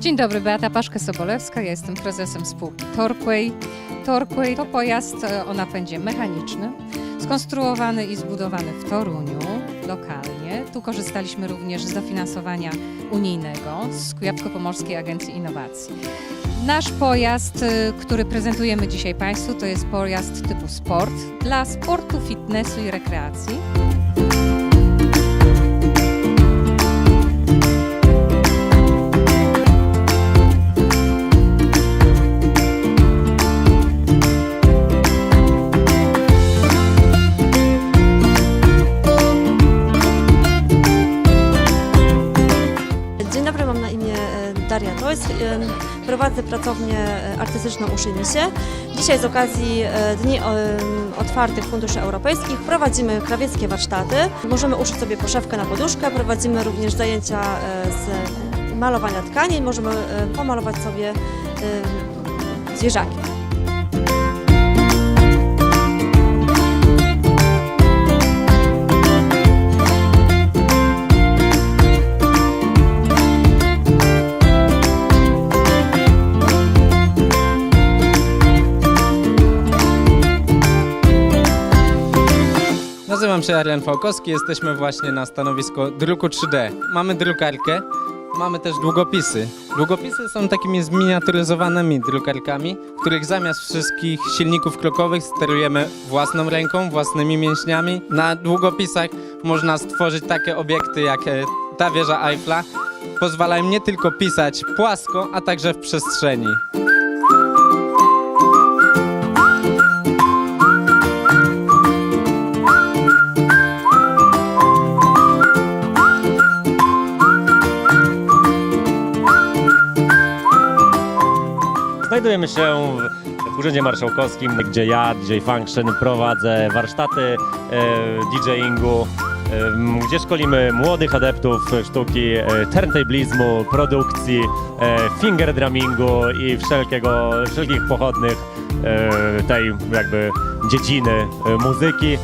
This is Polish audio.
Dzień dobry, Beata Paszkę-Sobolewska, ja jestem prezesem spółki Torquay. Torquay to pojazd e, o napędzie mechanicznym, skonstruowany i zbudowany w Toruniu lokalnie. Tu korzystaliśmy również z dofinansowania unijnego z Kujawsko-Pomorskiej Agencji Innowacji. Nasz pojazd, e, który prezentujemy dzisiaj Państwu, to jest pojazd typu sport dla sportu, fitnessu i rekreacji. Daria Toys. E, Prowadzę pracownię e, artystyczną Uszynisie. Dzisiaj z okazji e, Dni Otwartych Funduszy Europejskich prowadzimy krawieckie warsztaty. Możemy uszyć sobie poszewkę na poduszkę, prowadzimy również zajęcia z malowania tkanin, możemy pomalować sobie zwierzaki. Nazywam się Arian Fałkowski, jesteśmy właśnie na stanowisku druku 3D. Mamy drukarkę, mamy też długopisy. Długopisy są takimi zminiaturyzowanymi drukarkami, w których zamiast wszystkich silników krokowych sterujemy własną ręką, własnymi mięśniami. Na długopisach można stworzyć takie obiekty jak e, ta wieża Eiffla. Pozwalają nie tylko pisać płasko, a także w przestrzeni. Znajdujemy się w Urzędzie Marszałkowskim, gdzie ja, DJ Function, prowadzę warsztaty e, DJingu, gdzie szkolimy młodych adeptów sztuki e, turntablizmu, produkcji, e, finger drummingu i wszelkiego, wszelkich pochodnych tej jakby dziedziny muzyki.